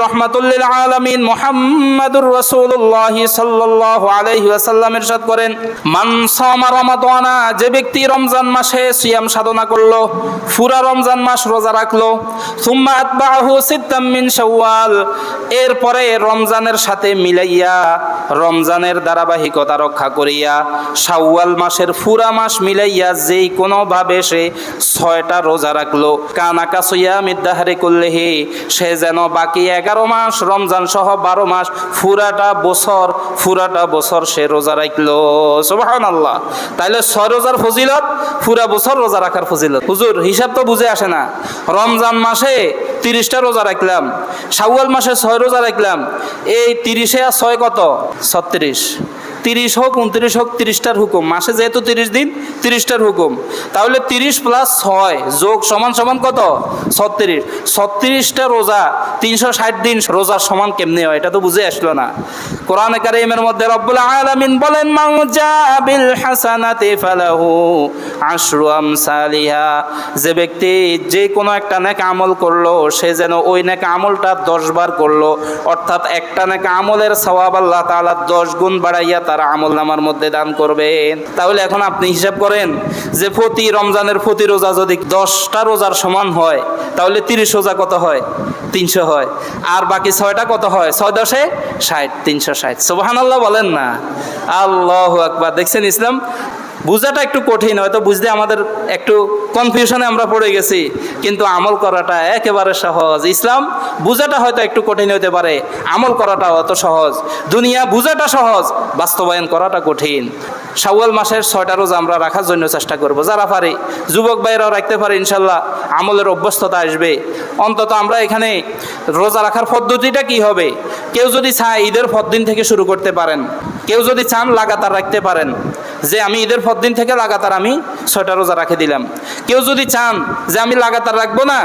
যে করল এরপরে রমজানের সাথে মিলাইয়া রমজানের ধারাবাহিকতা রক্ষা করিয়া শাওয়াল মাসের ফুরা মাস মিলাইয়া যেই কোনো ভাবে সে ছয়টা রোজা রাখল, কানাকা সইয়া মিদ্দাহারে করলেহে সে যেন বাকি এগারো মাস, রমজান সহ বারো মাস, ফুরাটা বছর ফুরাটা বছর সে রোজা রাখল। সোহান আল্লাহ তাইলে ছয় রোজার ফজিলত, ফুরা বছর রোজা রাখার ফজিলত। হুজুর, হিসাব তো বুঝে আসে না। রমজান মাসে তিরিশটা রোজা রাখলাম, শাওয়াল মাসে ছয় রোজা রাখলাম। এই তিরিশে আর ছয় কত? ছত্রিশ। তিরিশ হোক, উনত্রিশ হোক, তিরিশটার হুকুম। মাসে যেহেতু তিরিশ দিন, তিরিশটার হুকুম। তাহলে তিরিশ প্লাস ছয় যোগ সমান সমান কত? ছত্রিশ। ছত্রিশটা রোজা, তিনশো ষাট দিন রোজার সমান কেমনে হয়? এটা তো বুঝে আসলো না। কোরআন কারিমের মধ্যে রব্বুল আলামিন বলেন মাউজা বিল হাসানাতি ফালাহু আশরু আমসালিহা। যে ব্যক্তি যে কোনো একটা নেক আমল করল, সে যেন ওই নেক আমলটা দশ বার করল, অর্থাৎ একটা নেক আমলের সওয়াব আল্লাহ তাআলা দশ গুণ বাড়াইয়া তার আমল নামার মধ্যে দান করবেন। তাহলে এখন আপনি হিসাব করেন যে প্রতি রমজানের প্রতি রোজা যদি দশটা রোজার সমান হয়, তাহলে তিরিশ রোজা কত হয়? তিনশো হয়। আর বাকি ছয়টা কত হয়? ছয় দশে ষাট, তিনশো ষাট সোবাহান আল্লাহ বলেন না। আল্লাহ আকবার। দেখছেন ইসলাম? বুঝাটা একটু কঠিন, হয়তো বুঝতে আমাদের একটু কনফিউশনে আমরা পড়ে গেছি। কিন্তু আমল করাটা একেবারে সহজ। ইসলাম, বুঝাটা হয়তো একটু কঠিন হতে পারে। আমল করাটা অত সহজ। দুনিয়া বুঝাটা সহজ, বাস্তবায়ন করাটা কঠিন। শাওয়াল মাসের ছয়টা রোজা আমরা রাখার জন্য চেষ্টা করব। যারা পারি, যুবক ভাইরাও রাখতে পারে ইনশাল্লাহ। আমলের অভ্যস্ততা আসবে। অন্তত আমরা এখানে রোজা রাখার পদ্ধতিটা কি হবে? কেউ যদি চায় ঈদের দিন থেকে শুরু করতে পারেন। কেউ যদি চান লাগাতার রাখতে পারেন। যে আমি ঈদের পর দিন থেকে লাগাতার আমি ছয়টা রোজা রাখে দিলাম। কেউ যদি চান যে আমি লাগাতার রাখব না,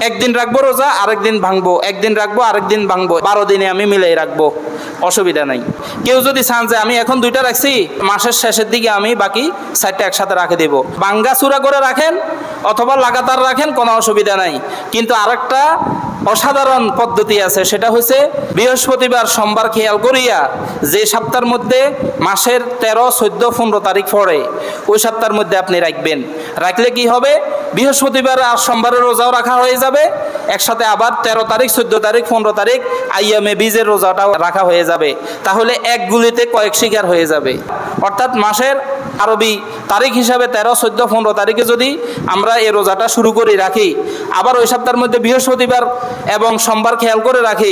একদিন রাখব রোজা, আরেকদিন ভাঙবো। একদিন রাখব, আরেকদিন ভাঙবো। বারো দিনে আমি মিলাই রাখব। অসুবিধা নাই। কেউ যদি চান যে আমি এখন দুইটা রাখছি, মাসের শেষের দিকে আমি বাকি চারটা একসাথে রাখে দেব। বাঙ্গা চূড়া করে রাখেন, অথবা লাগাতার রাখেন, কোনো অসুবিধা নাই। কিন্তু আরেকটা অসাধারণ পদ্ধতি আছে, সেটা হচ্ছে বৃহস্পতিবার সোমবার খেয়াল করিয়া যে সপ্তাহের মধ্যে মাসের তেরো, চোদ্দ, পনেরো তারিখ পরে। ওই সপ্তাহের মধ্যে আপনি রাখবেন। রাখলে কি হবে? বৃহস্পতিবার আর সোমবারের রোজাও রাখা হয়ে যাবে। একসাথে আবার তেরো তারিখ, চোদ্দ তারিখ, পনেরো তারিখ আইয়ামে বীজের রোজাটাও রাখা হয়ে যাবে। তাহলে এক গুলিতে কয়েক শিকার হয়ে যাবে। অর্থাৎ মাসের আরবি তারিখ হিসাবে তেরো, চোদ্দ, পনেরো তারিখে যদি আমরা এই রোজাটা শুরু করে রাখি, আবার ওই সপ্তাহের মধ্যে বৃহস্পতিবার এবং সোমবার খেয়াল করে রাখি